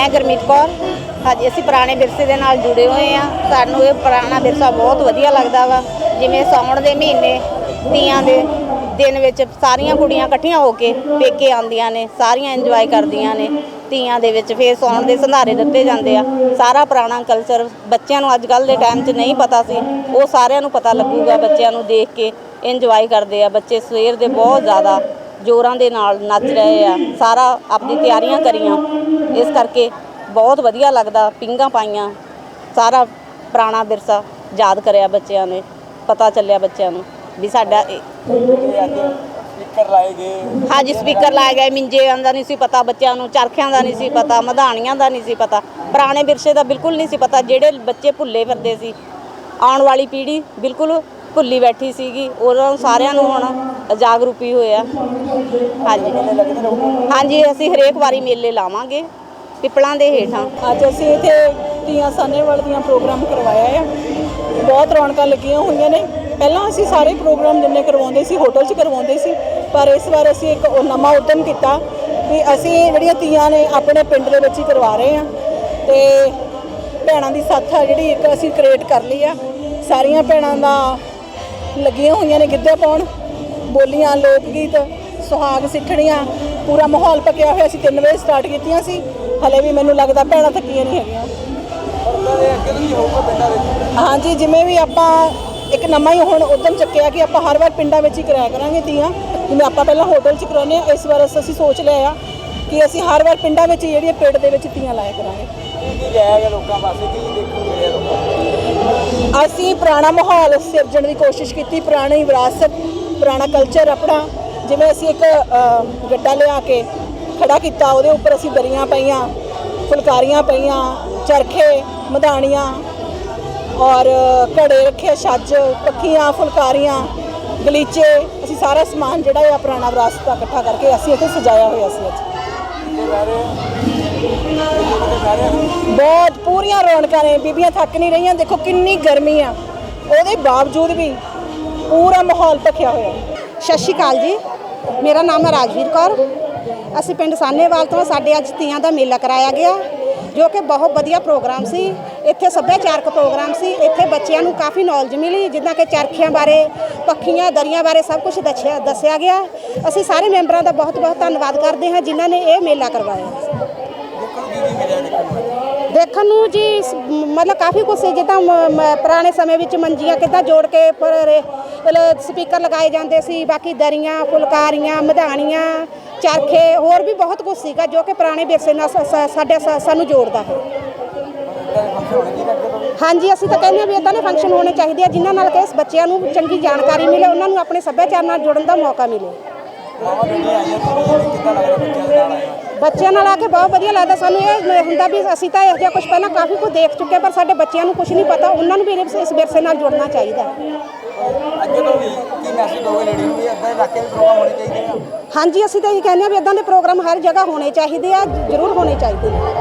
ਮੈਂ ਗੁਰਮੀਤ ਕੌਰ। ਹਾਂਜੀ, ਅਸੀਂ ਪੁਰਾਣੇ ਵਿਰਸੇ ਦੇ ਨਾਲ ਜੁੜੇ ਹੋਏ ਆ ਸਾਨੂੰ ਇਹ ਪੁਰਾਣਾ ਵਿਰਸਾ ਬਹੁਤ ਵਧੀਆ ਲੱਗਦਾ ਵਾ। ਜਿਵੇਂ ਸਾਉਣ ਦੇ ਮਹੀਨੇ, ਤੀਆਂ ਦੇ ਦਿਨ ਵਿੱਚ ਸਾਰੀਆਂ ਕੁੜੀਆਂ ਇਕੱਠੀਆਂ ਹੋ ਕੇ ਪੇਕੇ ਆਉਂਦੀਆਂ ਨੇ, ਸਾਰੀਆਂ ਇੰਜੋਏ ਕਰਦੀਆਂ ਨੇ। ਤੀਆਂ ਦੇ ਵਿੱਚ ਫੇਰ ਸਾਉਣ ਦੇ ਸੰਧਾਰੇ ਦਿੱਤੇ ਜਾਂਦੇ ਆ। ਸਾਰਾ ਪੁਰਾਣਾ ਕਲਚਰ ਬੱਚਿਆਂ ਨੂੰ ਅੱਜ ਕੱਲ ਦੇ ਟਾਈਮ 'ਚ ਨਹੀਂ ਪਤਾ ਸੀ। ਉਹ ਸਾਰਿਆਂ ਨੂੰ ਪਤਾ ਲੱਗੂਗਾ, ਬੱਚਿਆਂ ਨੂੰ ਦੇਖ ਕੇ ਇੰਜੋਏ ਕਰਦੇ ਆ। ਬੱਚੇ ਸਵੇਰ ਦੇ ਬਹੁਤ ਜ਼ਿਆਦਾ ਜੋਰਾਂ ਦੇ ਨਾਲ ਨੱਚ ਰਹੇ ਆ। ਸਾਰਾ ਆਪਣੀ ਤਿਆਰੀਆਂ ਕਰੀਆਂ। ਇਸ ਕਰਕੇ ਬਹੁਤ ਵਧੀਆ ਲੱਗਦਾ ਪਿੰਗਾ ਪਾਈਆਂ ਸਾਰਾ ਪੁਰਾਣਾ ਵਿਰਸਾ ਯਾਦ ਕਰਿਆ ਬੱਚਿਆਂ ਨੇ ਪਤਾ ਚੱਲਿਆ ਬੱਚਿਆਂ ਨੂੰ ਵੀ ਸਾਡਾ ਸਪੀਕਰ ਲਾਏ ਗਏ। ਹਾਂਜੀ ਸਪੀਕਰ ਲਾਏ ਗਏ ਮਿੰਜਿਆਂ ਦਾ ਨਹੀਂ ਸੀ ਪਤਾ ਬੱਚਿਆਂ ਨੂੰ ਚਰਖਿਆਂ ਦਾ ਨਹੀਂ ਸੀ ਪਤਾ ਮਧਾਣੀਆਂ ਦਾ ਨਹੀਂ ਸੀ ਪਤਾ ਪੁਰਾਣੇ ਵਿਰਸੇ ਦਾ ਬਿਲਕੁਲ ਨਹੀਂ ਸੀ ਪਤਾ ਜਿਹੜੇ ਬੱਚੇ ਭੁੱਲੇ ਫਿਰਦੇ ਸੀ ਆਉਣ ਵਾਲੀ ਪੀੜ੍ਹੀ ਬਿਲਕੁਲ ਭੁੱਲੀ ਬੈਠੀ ਸੀਗੀ ਉਹਨਾਂ ਨੂੰ ਸਾਰਿਆਂ ਨੂੰ ਹੁਣ ਜਾਗਰੂਪੀ ਹੋਇਆ। ਹਾਂਜੀ। ਹਾਂਜੀ ਅਸੀਂ ਹਰੇਕ ਵਾਰੀ ਮੇਲੇ ਲਾਵਾਂਗੇ। ਪਿੱਪਲਾਂ ਦੇ ਹੇਠਾਂ। ਅੱਜ ਅਸੀਂ ਇੱਥੇ ਤੀਆਂ ਸਾਨੇਵਾਲ ਦੀਆਂ ਪ੍ਰੋਗਰਾਮ ਕਰਵਾਇਆ ਆ। ਬਹੁਤ ਰੌਣਕਾਂ ਲੱਗੀਆਂ ਹੋਈਆਂ ਨੇ। ਪਹਿਲਾਂ ਅਸੀਂ ਸਾਰੇ ਪ੍ਰੋਗਰਾਮ ਜਿੰਨੇ ਕਰਵਾਉਂਦੇ ਸੀ, ਹੋਟਲ 'ਚ ਕਰਵਾਉਂਦੇ ਸੀ, ਪਰ ਇਸ ਵਾਰ ਅਸੀਂ ਇੱਕ ਉਹ ਨਵਾਂ ਉਦਮ ਕੀਤਾ ਵੀ ਅਸੀਂ ਜਿਹੜੀਆਂ ਤੀਆਂ ਨੇ ਆਪਣੇ ਪਿੰਡ ਦੇ ਵਿੱਚ ਹੀ ਕਰਵਾ ਰਹੇ ਹਾਂ। ਤੇ ਭੈਣਾਂ ਦੀ ਸਾਥ ਆ ਜਿਹੜੀ ਇੱਕ ਅਸੀਂ ਕ੍ਰੀਏਟ ਕਰ ਲਈ ਆ। ਸਾਰੀਆਂ ਭੈਣਾਂ ਦਾ ਲੱਗੀਆਂ ਹੋਈਆਂ ਨੇ ਗਿੱਧੇ ਪਾਉਣ। ਬੋਲੀਆਂ ਲੋਕ ਗੀਤ ਸੁਹਾਗ ਸਿੱਠਣੀਆਂ ਪੂਰਾ ਮਾਹੌਲ ਪੱਕਿਆ ਹੋਇਆ ਸੀ 3 ਵਜੇ ਸਟਾਰਟ ਕੀਤੀਆਂ ਸੀ। ਹਲੇ ਵੀ ਮੈਨੂੰ ਲੱਗਦਾ ਭੈਣਾਂ ਥੱਕੀਆਂ ਨਹੀਂ ਹੈਗੀਆਂ। ਹਾਂਜੀ, ਜਿਵੇਂ ਵੀ ਆਪਾਂ ਇੱਕ ਨਵਾਂ ਹੀ ਹੁਣ ਉਦਮ ਚੱਕਿਆ ਕਿ ਆਪਾਂ ਹਰ ਵਾਰ ਪਿੰਡਾਂ ਵਿੱਚ ਹੀ ਕਰਾਇਆ ਕਰਾਂਗੇ ਤੀਆਂ। ਜਿਵੇਂ ਆਪਾਂ ਪਹਿਲਾਂ ਹੋਟਲ 'ਚ ਕਰਾਉਂਦੇ ਆ ਇਸ ਵਾਰ ਅਸੀਂ ਸੋਚ ਲਿਆ ਕਿ ਅਸੀਂ ਹਰ ਵਾਰ ਪਿੰਡਾਂ ਵਿੱਚ ਹੀ ਜਿਹੜੀਆਂ ਪਿੰਡ ਦੇ ਵਿੱਚ ਤੀਆਂ ਲਾਇਆ ਕਰਾਂਗੇ। ਕੀ ਕੀ ਲੋਕਾਂ ਪਾਸੇ ਕੀ ਦੇਖਣ ਨੂੰ ਲੋਕਾਂ ਅਸੀਂ ਪੁਰਾਣਾ ਮਾਹੌਲ ਸਿਰਜਣ ਦੀ ਕੋਸ਼ਿਸ਼ ਕੀਤੀ, ਪੁਰਾਣੀ ਵਿਰਾਸਤ, ਪੁਰਾਣਾ ਕਲਚਰ ਆਪਣਾ। ਜਿਵੇਂ ਅਸੀਂ ਇੱਕ ਗੱਡਾ ਲਿਆ ਕੇ ਖੜਾ ਕੀਤਾ, ਉਹਦੇ ਉੱਪਰ ਅਸੀਂ ਦਰੀਆਂ ਪਈਆਂ, ਫੁਲਕਾਰੀਆਂ ਪਈਆਂ, ਚਰਖੇ, ਮਧਾਣੀਆਂ ਔਰ ਘੜੇ ਰੱਖੇ, ਛੱਜ, ਪੱਖੀਆਂ, ਫੁਲਕਾਰੀਆਂ, ਗਲੀਚੇ, ਅਸੀਂ ਸਾਰਾ ਸਮਾਨ ਜਿਹੜਾ ਆ ਪੁਰਾਣਾ ਵਿਰਾਸਤ ਦਾ ਇਕੱਠਾ ਕਰਕੇ ਅਸੀਂ ਇੱਥੇ ਸਜਾਇਆ ਹੋਇਆ ਸੀ ਅੱਜ। ਬਹੁਤ ਪੂਰੀਆਂ ਰੌਣਕਾਂ ਨੇ, ਬੀਬੀਆਂ ਥੱਕ ਨਹੀਂ ਰਹੀਆਂ, ਦੇਖੋ ਕਿੰਨੀ ਗਰਮੀ ਆ। ਉਹਦੇ ਬਾਵਜੂਦ ਵੀ ਪੂਰਾ ਮਾਹੌਲ ਭਖਿਆ ਹੋਇਆ। ਸਤਿ ਸ਼੍ਰੀ ਅਕਾਲ ਜੀ। ਮੇਰਾ ਨਾਮ ਹੈ ਰਾਜਵੀਰ ਕੌਰ। ਅਸੀਂ ਪਿੰਡ ਸਾਨੇਵਾਲ ਤੋਂ ਸਾਡੇ ਅੱਜ ਤੀਆਂ ਦਾ ਮੇਲਾ ਕਰਾਇਆ ਗਿਆ, ਜੋ ਕਿ ਬਹੁਤ ਵਧੀਆ ਪ੍ਰੋਗਰਾਮ ਸੀ। ਇੱਥੇ ਸੱਭਿਆਚਾਰਕ ਪ੍ਰੋਗਰਾਮ ਸੀ। ਇੱਥੇ ਬੱਚਿਆਂ ਨੂੰ ਕਾਫੀ ਨੌਲੇਜ ਮਿਲੀ, ਜਿੱਦਾਂ ਕਿ ਚਰਖਿਆਂ ਬਾਰੇ, ਪੱਖੀਆਂ, ਦਰੀਆਂ ਬਾਰੇ ਸਭ ਕੁਝ ਦੱਸਿਆ ਦੱਸਿਆ ਗਿਆ। ਅਸੀਂ ਸਾਰੇ ਮੈਂਬਰਾਂ ਦਾ ਬਹੁਤ ਬਹੁਤ ਧੰਨਵਾਦ ਕਰਦੇ ਹਾਂ, ਜਿਨ੍ਹਾਂ ਨੇ ਇਹ ਮੇਲਾ ਕਰਵਾਇਆ। ਦੇਖਣ ਨੂੰ ਜੀ ਮਤਲਬ ਕਾਫੀ ਕੁਛ ਜਿੱਦਾਂ ਮ- ਮ- ਪੁਰਾਣੇ ਸਮੇਂ ਵਿੱਚ ਮੰਜੀਆਂ ਕਿੱਦਾਂ ਜੋੜ ਕੇ ਪਰ ਮਤਲਬ ਸਪੀਕਰ ਲਗਾਏ ਜਾਂਦੇ ਸੀ, ਬਾਕੀ ਦਰੀਆਂ, ਫੁਲਕਾਰੀਆਂ, ਮਧਾਣੀਆਂ, ਚਰਖੇ, ਹੋਰ ਵੀ ਬਹੁਤ ਕੁਝ ਸੀਗਾ ਜੋ ਕਿ ਪੁਰਾਣੇ ਵਿਰਸੇ ਨਾਲ ਸਾਡੇ ਸ- ਸਾਨੂੰ ਜੋੜਦਾ। ਹੈ ਹਾਂਜੀ, ਅਸੀਂ ਤਾਂ ਕਹਿੰਦੇ ਹਾਂ ਵੀ ਇਦਾਂ ਦੇ ਫੰਕਸ਼ਨ ਹੋਣੇ ਚਾਹੀਦੇ ਆ, ਜਿਨ੍ਹਾਂ ਨਾਲ ਕਿ ਬੱਚਿਆਂ ਨੂੰ ਚੰਗੀ ਜਾਣਕਾਰੀ ਮਿਲੇ, ਉਹਨਾਂ ਨੂੰ ਆਪਣੇ ਸੱਭਿਆਚਾਰ ਨਾਲ ਜੁੜਨ ਦਾ ਮੌਕਾ ਮਿਲੇ। ਬੱਚਿਆਂ ਨਾਲ ਆ ਕੇ ਬਹੁਤ ਵਧੀਆ ਲੱਗਦਾ, ਸਾਨੂੰ ਇਹ ਹੁੰਦਾ ਵੀ ਅਸੀਂ ਤਾਂ ਇਹੋ ਜਿਹਾ ਕੁਝ ਪਹਿਲਾਂ ਕਾਫੀ ਕੁਝ ਦੇਖ ਚੁੱਕੇ ਪਰ ਸਾਡੇ ਬੱਚਿਆਂ ਨੂੰ ਕੁਝ ਨਹੀਂ ਪਤਾ, ਉਹਨਾਂ ਨੂੰ ਵੀ ਇਸ ਵਿਰਸੇ ਨਾਲ ਜੁੜਨਾ ਚਾਹੀਦਾ। ਅੱਗੇ ਤੋਂ ਵੀ ਕੀ ਮੈਸੇਜ ਦੋਗੇ ਲੇਡੀ ਨੂੰ ਵੀ ਇਦਾਂ ਇਲਾਕੇ ਦੇ ਪ੍ਰੋਗਰਾਮ ਹੋਣੇ ਚਾਹੀਦੇ ਆ? ਹਾਂਜੀ, ਅਸੀਂ ਤਾਂ ਇਹੀ ਕਹਿੰਦੇ ਆ ਵੀ ਇਦਾਂ ਦੇ ਪ੍ਰੋਗਰਾਮ ਹਰ ਜਗ੍ਹਾ ਹੋਣੇ ਚਾਹੀਦੇ ਆ, ਜ਼ਰੂਰ ਹੋਣੇ ਚਾਹੀਦੇ ਆ।